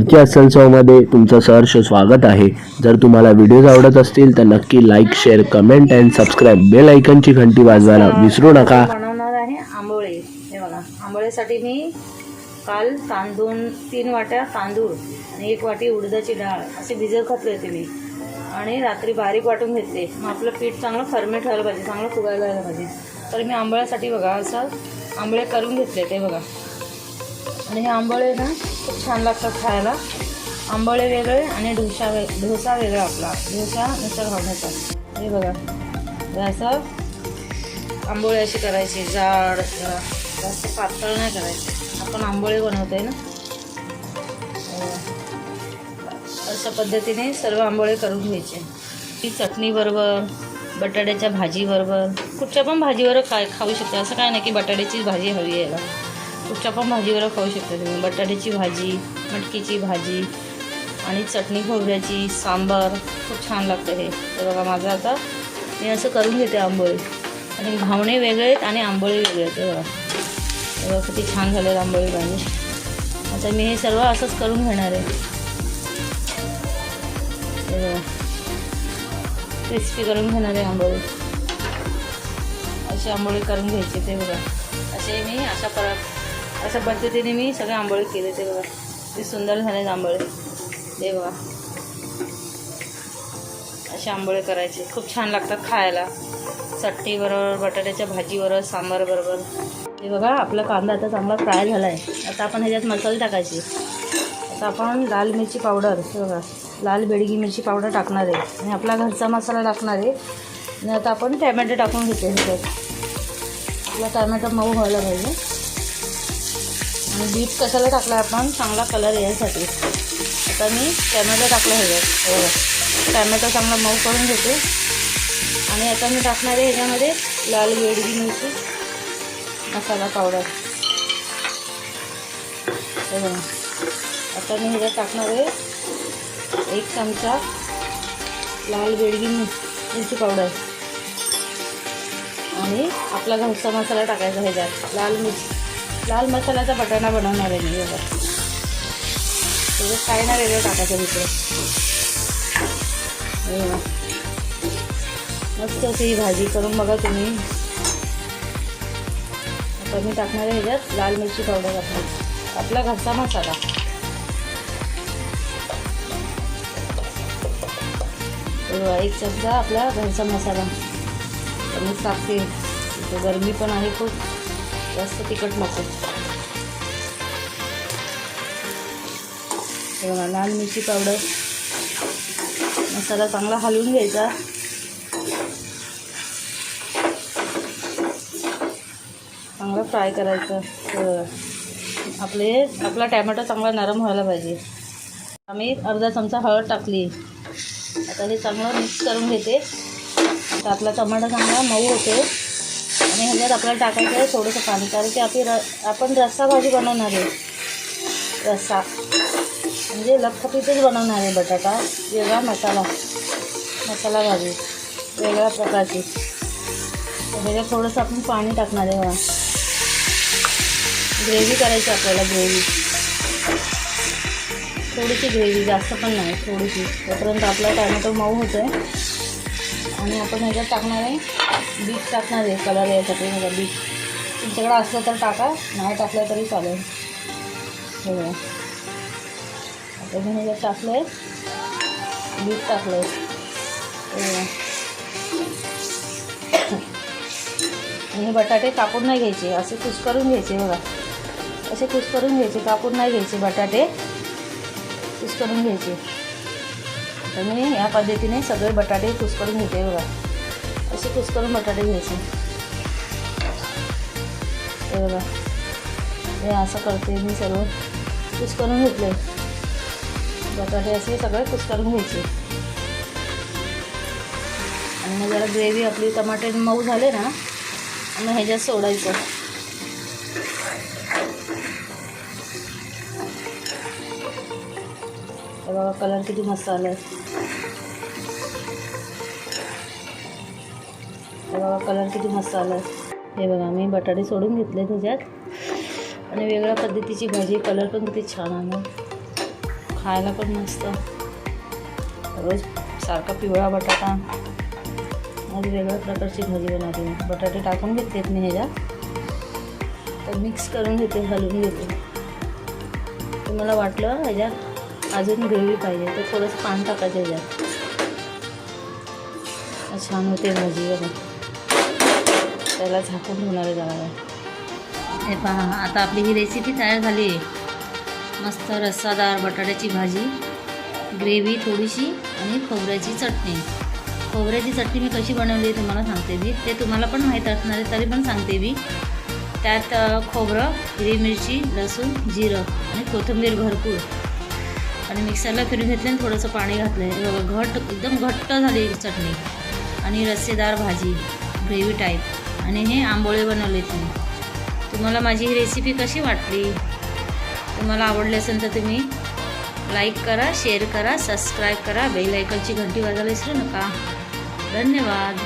आजच्या असल शोमध्ये तुमचं सहर्ष स्वागत आहे. जर तुम्हाला व्हिडिओज आवडत असतील तर नक्की like share comment and subscribe bell ऐकनची घंटी वाजवायला विसरू नका. बनवणार आहे आंबोळे. हे बघा आंबोळेसाठी मी काल तांदूळ तीन वाट्या तांदूळ आणि एक वाटी उडदाची डाळ असे भिजत घातले होते मी. आणि रात्री बारीक वाटून घेतले. मग आपलं पीठ चांगलं फर्मेट व्हायला पाहिजे चांगलं फुगायला व्हायला पाहिजे. तर मी आंबळ्यासाठी बघा असं आंबळे करून घेतले ते बघा. आणि हे आंबोळे ना खूप छान लागतात खायला. आंबोळे वेगळे आणि डोसा वे डोसा वेगळा आपला. डोसा नुसतं घालण्याचा हे बघा. असं आंबोळे अशी करायची जाड जास्त पातळ नाही करायची. आपण आंबोळे बनवतोय ना? अशा पद्धतीने सर्व आंबोळे करून घ्यायचे. ती चटणीबरोबर बटाट्याच्या भाजीबरोबर कुठच्या पण भाजीवर काय खाऊ शकते. असं काय नाही की बटाट्याची भाजी हवी आहे याला. कुठच्या पण भाजीवर खाऊ शकता तुम्ही. बटाट्याची भाजी मटकीची भाजी आणि चटणी खोबऱ्याची सांबार. खूप छान लागतं हे. तर बघा माझं आता मी असं करून घेते आंबोळी. आणि घावणे वेगळे आहेत आणि आंबोळे वेगळे आहेत. बघा. तेव्हा बघा किती छान झालं आंबोळी गाणी आता मी हे सर्व असंच करून घेणार आहे. क्रिस्पी करून घेणार आहे आंबोळी अशी आंबोळी करून घ्यायची ते बघा. असे मी अशा परत अशा पद्धतीने मी सगळे आंबोळी केले ते बघा. ते सुंदर झाले आंबोळी. ते बघा. असे आंबोळे करायचे. खूप छान लागतात खायला. चटणीबरोबर बटाट्याच्या भाजीबरोबर सांबारबरोबर. हे बघा आपला कांदा आता चांगला फ्राय झाला आहे आता आपण ह्याच्यात मसाले टाकायचे. आता आपण लाल मिरची पावडर हे बघा लाल बेडगी मिरची पावडर टाकणार आहे. आणि आपला घरचा मसाला टाकणार आहे. आणि आता आपण टॅमॅटो टाकून घेतो ह्याच्यात. आपला टॅमॅटो मऊ व्हायला पाहिजे. आणि बीट कशाला टाकला आपण? चांगला कलर यायसाठी. आता मी टॅमॅटो टाकला ह्याच्यात हे बघा. टॅमॅटो चांगला मऊ करून घेते. आणि आता मी टाकणार आहे ह्याच्यामध्ये लाल बेडगी मिरची. मसाला पावडर हे बघा. आता मी ह्याला टाकणार आहे एक चमचा लाल बेडगी मिरची पावडर आणि आपला घरचा मसाला टाकायचा ह्याच्यात लाल मिरची लाल मसाल्याचा बटाणा बनवणार आहे मी बघा. त्याच्यात काय ना वेगळं टाकायचं दुसरं. मस्त अशी ही भाजी करून बघा तुम्ही. आता मी टाकणार आहे ह्याच्यात लाल मिरची पावडर टाकणार आपला घरचा मसाला. एक चमचा आपला घरचा मसाला. मी टाकते गरमी पण आहे खूप. जास्त तिखट नको. लाल मिरची पावडर. मसाला चांगला हलवून घ्यायचा. चांगलं फ्राय करायचं. आपले आपला टॅमॅटो चांगला नरम व्हायला पाहिजे. आम्ही अर्धा चमचा हळद टाकली. आता हे चांगलं मिक्स करून घेते. आता आपला टमाटा चांगला मऊ होते. आणि ह्याच्यात आपल्याला टाकायचं आहे थोडंसं पाणी कारण की आपली र आपण रस्सा भाजी बनवणार आहे. रस्सा. म्हणजे लखपीतच बनवणार आहे बटाटा. वेगळा मसाला. मसाला भाजी. वेगळ्या प्रकारची. त्याच्यात थोडंसं आपण पाणी टाकणार आहे ग्रेव्ही करायची आपल्याला ग्रेव्ही. थोडीशी ग्रेव्ही जास्त पण नाही थोडीशी. तोपर्यंत आपला टॅमॅटो मऊ होतो आहे आणि आपण ह्याच्यात टाकणार आहे बीट टाकणार आहे कलर यासाठी माझा बीट. तुमच्याकडे असलं तर टाका नाही टाकलं तरी चालेल. हो बघा. आता मी ह्याच्यात टाकलं आहे बीट टाकलं आहे आणि बटाटे कापून नाही घ्यायचे असे कुस्करून घ्यायचे बघा. असे कुस्करून घ्यायचे. कापून नाही घ्यायचे बटाटे. कुस्करून घ्यायचे. तर मी या पद्धतीने सगळे बटाटे कुस्करून घेते बघा. असे कुस्करून बटाटे घ्यायचे. हे बघा. हे असं करते मी सर्व. कुस्करून घेतले. बटाटे असे सगळे कुस्करून घ्यायचे. आणि मग जरा ग्रेव्ही आपली टमाटे मऊ झाले ना मग ह्याच्यात सोडायचं. बघा कलर किती मस्त आला आहे बघा कलर किती मस्त आला हे बघा मी बटाटे सोडून घेतले त्याच्यात. आणि वेगळ्या पद्धतीची भाजी कलर पण किती छान आला खायला पण मस्त. रोज सारखा पिवळा बटाटा. आज वेगळ्या प्रकारची भाजी बनवते बटाटे टाकून घेतलेत मी ह्याच्यात. तर मिक्स करून घेते घालून घेते. तुम्हाला वाटलं ह्याच्यात? अजून ग्रेव्ही पाहिजे तर थोडंसं पान टाकायचं ह्याच्यात छान होते भाजी बघा. त्याला झाकून ठेवणार जाणार हे पहा आता आपली ही रेसिपी तयार झाली. आहे मस्त रस्सादार बटाट्याची भाजी ग्रेव्ही थोडीशी आणि खोबऱ्याची चटणी. खोबऱ्याची चटणी मी कशी बनवली तुम्हाला सांगते मी. ते तुम्हाला पण माहीत असणार आहे तरी पण सांगते मी. त्यात खोबरं हिरवी मिरची लसूण जिरं आणि कोथिंबीर भरपूर. आणि मिक्सरला फिरून घेतले आणि थोडंसं पाणी घातलं आहे घट एकदम घट्ट झाली चटणी. आणि रस्सेदार भाजी ग्रेव्ही टाईप आणि हे आंबोळे बनवले तुम्ही. तुम्हाला माझी ही रेसिपी कशी वाटली? तुम्हाला आवडली असेल तर तुम्ही लाईक करा शेअर करा सबस्क्राईब करा. बेल आयकॉनची घंटी वाजायला विसरू नका. धन्यवाद.